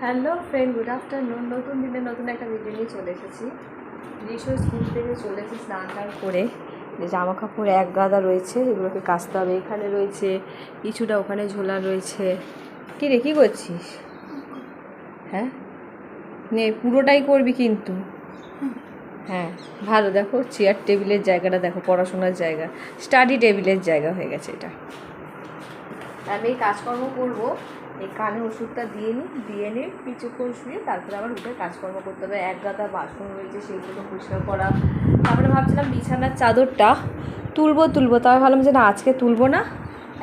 Hello friend, good afternoon. নতুন দিনে নতুন একটা ভিডিও নিয়ে চলে এসেছি। রিশো স্কুল থেকে চলে এসে স্নান টান করে যে জামা কাপড় এক গাদা রয়েছে, এগুলোকে কাচতে হবে। এখানে রয়েছে, কিছুটা ওখানে ঝোলা রয়েছে। কী রে, কী করছিস? হ্যাঁ? নে, পুরোটাই করবি কিন্তু। হ্যাঁ ভালো। দেখো চেয়ার টেবিলের জায়গাটা দেখো, পড়াশোনার জায়গা। স্টাডি টেবিলের জায়গা হয়ে গেছে এটা। আমি এই কাজকর্ম করব। এই কানে ওষুধটা দিয়ে নিই দিয়ে নিই কিছুক্ষণ শুয়ে তারপরে আবার উঠে কাজকর্ম করতে হবে। এক গাদা বাসন রয়েছে, সেইগুলো পরিষ্কার করা। তারপরে ভাবছিলাম বিছানার চাদরটা তুলবো তুলবো। তবে ভাবলাম যে না, আজকে তুলবো না,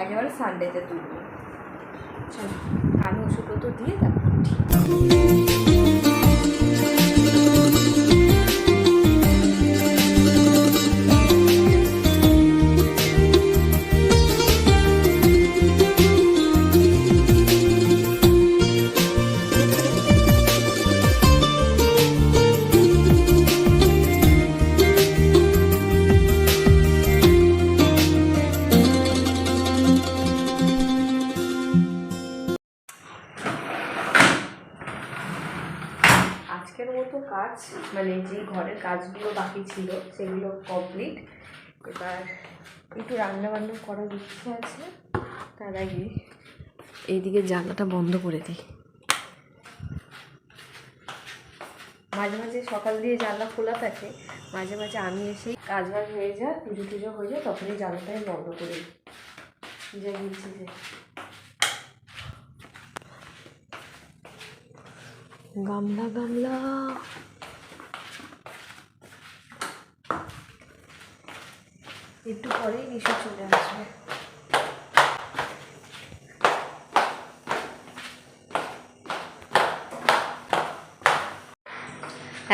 একেবারে সানডেতে তুলবো। চলো, কানে ওষুধও তো দিয়ে তারপর আজকের মতো কাজ মানে যে ঘরের কাজগুলো বাকি ছিল, সেগুলো কমপ্লিট এবার একটু রান্না বান্না করার ইচ্ছে আছে, তার আগে এইদিকে জানলাটা বন্ধ করে দিই। মাঝে মাঝে সকাল দিয়ে জানলা খোলা থাকে, মাঝে মাঝে আমি এসেই কাজ বাজ হয়ে যায় পুজো টুজো হয়ে যায় তখনই জানলাটা বন্ধ করে দিই। যা যে গামলা গামলা। একটু পরেই নিশু চলে আসবে।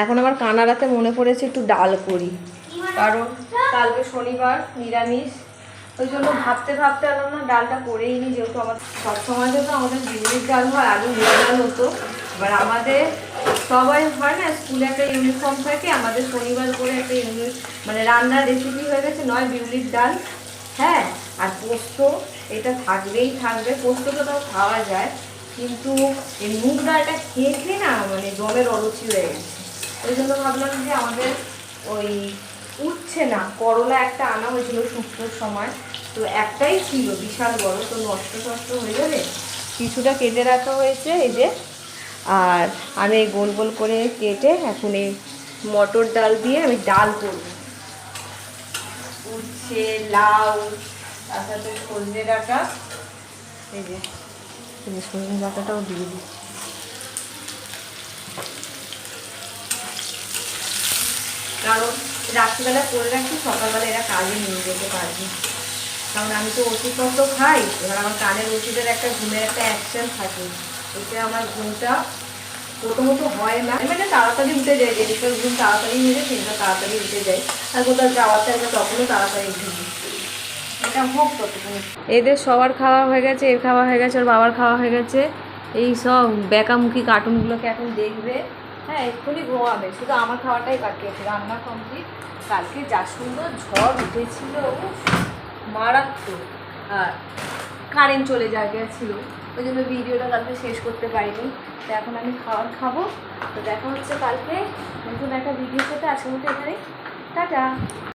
এখন আবার কানারাতে মনে পড়েছে একটু ডাল করি। কারণ কালকে শনিবার, নিরামিষ। ওই জন্য ভাবতে ভাবতে আলাম না, ডালটা করেই নি যেহেতু আমার সবসময় তো আমাদের বিউলির ডাল হয় আলু ডাল হতো। এবার আমাদের সবাই হয় না, স্কুলে একটা ইউনিফর্ম থাকে, আমাদের শনিবার করে একটা ইউনি মানে রান্নার রেসিপি হয়ে গেছে, নয় বিউলির ডাল হ্যাঁ? আর পোস্ত, এটা থাকবেই থাকবে, পোস্তটা তাও খাওয়া যায়, কিন্তু এই মুগ ডালটা খেয়ে খেয়ে না মানে জমের অরুচি হয়ে গেছে। ওই জন্য ভাবলাম যে আমাদের ওই উঠছে না, করলা একটা আনা হয়েছিল শুক্তোর সময়, তো একটাই ছিল, বিশাল বড়, তো নষ্ট নষ্ট হয়ে যাবে কিছুটা কেটে রাখা হয়েছে, এই যে আর আমি এই গোল গোল করে কেটে এখন এই মটর ডাল দিয়ে আমি ডাল করব। উচ্ছে লাউ তার সাথে সজনে ডাঁটা। এই যে সজনে ডাঁটাটাও দিয়ে দিচ্ছি কারণ রাত্রিবেলা করে রাখি সকালবেলা এরা কাজে নিয়ে যেতে পারবে। কারণ আমি তো ওষুধপত্র খাই এবার আমার কানের ওষুধের একটা ঘুমের একটা অ্যাকশন থাকে। এতে আমার ঘুমটা প্রথমত হয় না। মানে তাড়াতাড়ি উঠে যায় যেদিকে ঘুম তাড়াতাড়ি যায় সেটা তাড়াতাড়ি উঠে যায়। আর কোথাও যাওয়ার থাকবে তখনও তাড়াতাড়ি ততক্ষণ। এদের সবার খাওয়া হয়ে গেছে, এর খাওয়া হয়ে গেছে, ওর বাবার খাওয়া হয়ে গেছে। এই সব বেকামুখী কার্টুনগুলোকে এখন দেখবে। হ্যাঁ এক্ষুনি ঘুমাবে। শুধু আমার খাওয়াটাই আছে, রান্না কমপ্লিট কালকে যা সুন্দর ঝড় উঠেছিল মারাত্মক। আর কারেন্ট চলে যা গেছিল। ওই জন্য ভিডিওটা কালকে শেষ করতে পারিনি। তো এখন আমি খাবার খাব। তো দেখা হচ্ছে কালকে। নতুন একটা ভিডিও সাথে আজকের মতো এখানে টাটা!